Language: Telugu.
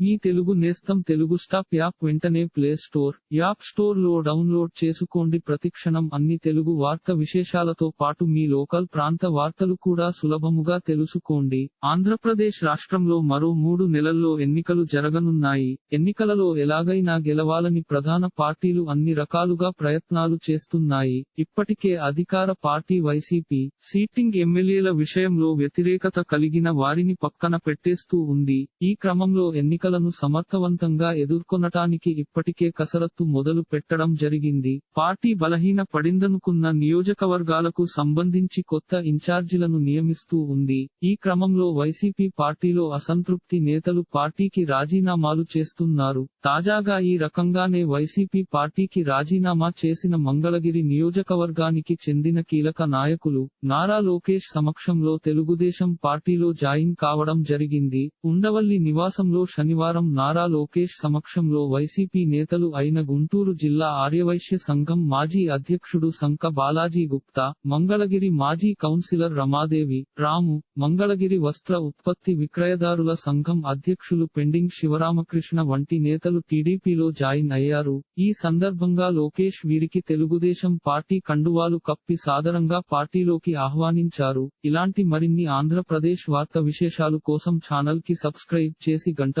మీ తెలుగు నేస్తం తెలుగు స్టాప్ యాప్ వెంటనే ప్లే స్టోర్ యాప్ స్టోర్లో డౌన్లోడ్ చేసుకోండి. ప్రతిక్షణం అన్ని తెలుగు వార్త విశేషాలతో పాటు మీ లోకల్ ప్రాంత వార్తలు కూడా సులభముగా తెలుసుకోండి. ఆంధ్రప్రదేశ్ రాష్ట్రంలో మరో మూడు నెలల్లో ఎన్నికలు జరగనున్నాయి. ఎన్నికలలో ఎలాగైనా గెలవాలని ప్రధాన పార్టీలు అన్ని రకాలుగా ప్రయత్నాలు చేస్తున్నాయి. ఇప్పటికే అధికార పార్టీ వైసీపీ సీటింగ్ ఎమ్మెల్యేల విషయంలో వ్యతిరేకత కలిగిన వారిని పక్కన పెట్టేస్తూ ఉంది. ఈ క్రమంలో సమస్యలను సమర్థవంతంగా ఎదుర్కొనటానికి ఇప్పటికే కసరత్తు మొదలు పెట్టడం జరిగింది. పార్టీ బలహీన పడిందనుకున్న నియోజకవర్గాలకు సంబంధించి కొత్త ఇన్ఛార్జీలను నియమిస్తూ ఉంది. ఈ క్రమంలో వైసీపీ పార్టీలో అసంతృప్తి నేతలు పార్టీకి రాజీనామాలు చేస్తున్నారు. తాజాగా ఈ రకంగానే వైసీపీ పార్టీకి రాజీనామా చేసిన మంగళగిరి నియోజకవర్గానికి చెందిన కీలక నాయకులు నారా లోకేష్ సమక్షంలో తెలుగుదేశం పార్టీలో జాయిన్ కావడం జరిగింది. ఉండవల్లి నివాసంలో శనివారం నారా లోకేష్ సమక్షంలో వైసీపీ నేతలు అయిన గుంటూరు జిల్లా ఆర్యవైశ్య సంఘం మాజీ అధ్యక్షుడు సంక బాలాజీ గుప్తా మంగళగిరి మాజీ కౌన్సిలర్ రమాదేవి రాము మంగళగిరి వస్త్ర ఉత్పత్తి విక్రయదారుల సంఘం అధ్యక్షులు పెండింగ్ శివరామకృష్ణ వంటి నేతలు టీడీపీలో జాయిన్ అయ్యారు. ఈ సందర్భంగా లోకేష్ వీరికి తెలుగుదేశం పార్టీ కండువాలు కప్పి సాదరంగా పార్టీలోకి ఆహ్వానించారు. ఇలాంటి మరిన్ని ఆంధ్రప్రదేశ్ వార్త విశేషాలు కోసం ఛానల్కి సబ్స్క్రైబ్ చేసి గంట